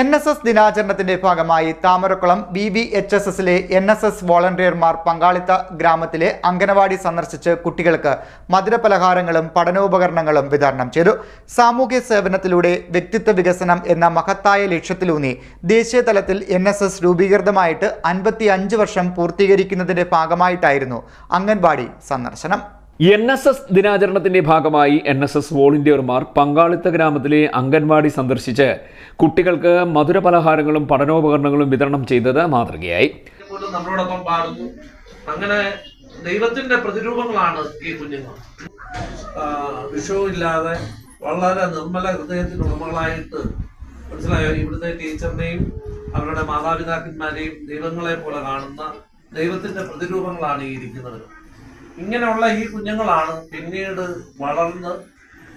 N S S ദിനാചരണത്തിന്റെ ഭാഗമായി Thamarakulam B V H S എസിലെ എൻ എസ് എസ് വോളണ്ടിയർമാർ പങ്കാളിത്ത ഗ്രാമത്തിലെ അംഗനവാടി സന്ദർശിച്ച് കുട്ടികൾക്ക് മധുരപലഹാരങ്ങളും പഠനോപകരണങ്ങളും വിതരണം ചെയ്തു. സാമൂഹ്യ സേവനത്തിലൂടെ വ്യക്തിത്വ വികസനം എന്ന മഹത്തായ ലക്ഷ്യത്തിലൂന്നി ദേശീയ തലത്തിൽ എൻ എസ് എസ് രൂപീകൃതമായിട്ട് അൻപത്തി അഞ്ച് വർഷം പൂർത്തീകരിക്കുന്നതിന്റെ ഭാഗമായിട്ടായിരുന്നു അംഗൻവാടി സന്ദർശനം. എൻ എസ് എസ് ദിനാചരണത്തിന്റെ ഭാഗമായി എൻ എസ് എസ് വോളണ്ടിയർമാർ പങ്കാളിത്ത ഗ്രാമത്തിലെ അംഗൻവാടി സന്ദർശിച്ച് കുട്ടികൾക്ക് മധുരപലഹാരങ്ങളും പഠനോപകരണങ്ങളും വിതരണം ചെയ്തത് മാതൃകയായി. നമ്മളോടൊപ്പം പാടുന്നു. അങ്ങനെ ദൈവത്തിന്റെ പ്രതിരൂപങ്ങളാണ് ഈ കുഞ്ഞുങ്ങൾ. വിഷവുമില്ലാതെ വളരെ നിർമ്മല ഹൃദയത്തിനുടമകളായിട്ട് മനസ്സിലായോ ഇവിടുത്തെ ടീച്ചറിനെയും അവരുടെ മാതാപിതാക്കന്മാരെയും ദൈവങ്ങളെ പോലെ കാണുന്ന ദൈവത്തിന്റെ പ്രതിരൂപങ്ങളാണ് ഈ ഇരിക്കുന്നത്. ഇങ്ങനെയുള്ള ഈ കുഞ്ഞുങ്ങളാണ് പിന്നീട് വളർന്ന്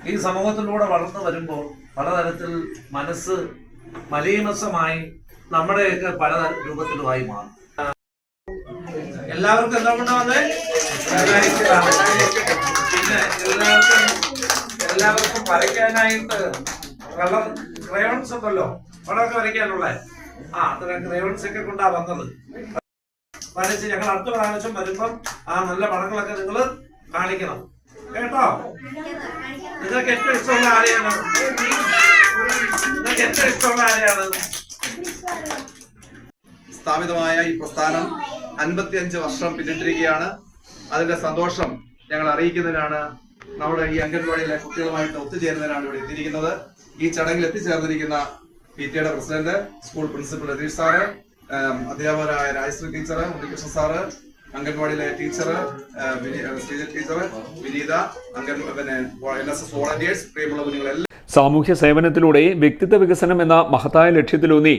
ഈ സമൂഹത്തിലൂടെ വളർന്നു വരുമ്പോൾ പലതരത്തിൽ മനസ്സ് മലീമസമായി നമ്മുടെയൊക്കെ പല രൂപത്തിലുമായി മാറും. എല്ലാവർക്കും എന്താ കൊണ്ടാവന്നേ എല്ലാവർക്കും എല്ലാവർക്കും വരയ്ക്കാനായിട്ട് ക്രയോൺസ് ഉണ്ടല്ലോ. പടമൊക്കെ വരയ്ക്കാനുള്ള? ആ അത്ര ക്രയോൺസ് ഒക്കെ കൊണ്ടാ വന്നത്. വരച്ച് ഞങ്ങൾ അടുത്ത പ്രാവശ്യം വരുമ്പം ആ നല്ല പടങ്ങളൊക്കെ നിങ്ങൾ കാണിക്കണം. കേട്ടോ? നിങ്ങൾക്ക് ഏറ്റവും ഇഷ്ടമുള്ള ആരെയാണ്? നിങ്ങൾക്ക് ഏറ്റവും ഇഷ്ടമുള്ള ആരെയാണ്? സ്ഥാപിതമായ ഈ പ്രസ്ഥാനം അൻപത്തിയഞ്ച് വർഷം പിന്നിട്ടിരിക്കുകയാണ്. അതിന്റെ സന്തോഷം ഞങ്ങൾ അറിയിക്കുന്നതിനാണ് നമ്മുടെ ഈ അംഗൻവാടിയിലെ കുട്ടികളുമായിട്ട് ഒത്തുചേരുന്നതിനാണ് ഇവിടെ എത്തിയിരിക്കുന്നത്. ഈ ചടങ്ങിൽ എത്തിച്ചേർന്നിരിക്കുന്ന പി ടിയുടെ president school principal Ratheesh sir അധ്യാപകരായ രാജശ്രീ ടീച്ചർ ഉണ്ണികൃഷ്ണ സാറ് അംഗൻവാടിയിലെ ടീച്ചർ ശ്രീജ ടീച്ചർ വിനീത അംഗൻ പിന്നെ എൻ എസ് എസ് വോളണ്ടിയേഴ്സ് പ്രിയമുള്ള കുഞ്ഞുങ്ങളെല്ലാം. സാമൂഹ്യ സേവനത്തിലൂടെ വ്യക്തിത്വ വികസനം എന്ന മഹത്തായ ലക്ഷ്യത്തിലൂന്നി.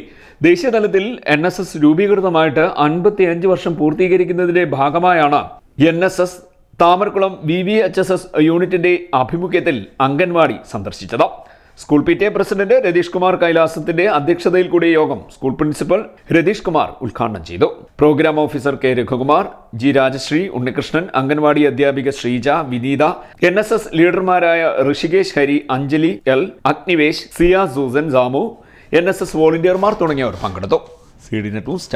ദേശീയതലത്തിൽ എൻ എസ് എസ് രൂപീകൃതമായിട്ട് അൻപത്തിയഞ്ച് വർഷം പൂർത്തീകരിക്കുന്നതിന്റെ ഭാഗമായാണ് N S S Thamarakulam V V H S S യൂണിറ്റിന്റെ ആഭിമുഖ്യത്തിൽ അംഗൻവാടി സന്ദർശിച്ചത്. School P T A president Ratheesh Kumar കൈലാസത്തിന്റെ അധ്യക്ഷതയിൽ കൂടിയ യോഗം സ്കൂൾ പ്രിൻസിപ്പൽ രതീഷ് കുമാർ ഉദ്ഘാടനം ചെയ്തു. Programme officer K Raghukumar G Rajasree Unnikrishnan anganwadi അധ്യാപിക Sreeja Vineetha N S S ലീഡർമാരായ Rishikesh Hari Anjali L Agnivesh Siya Susan Samu N S S വോളണ്ടിയർമാർ തുടങ്ങിയവർ പങ്കെടുത്തു. C D net news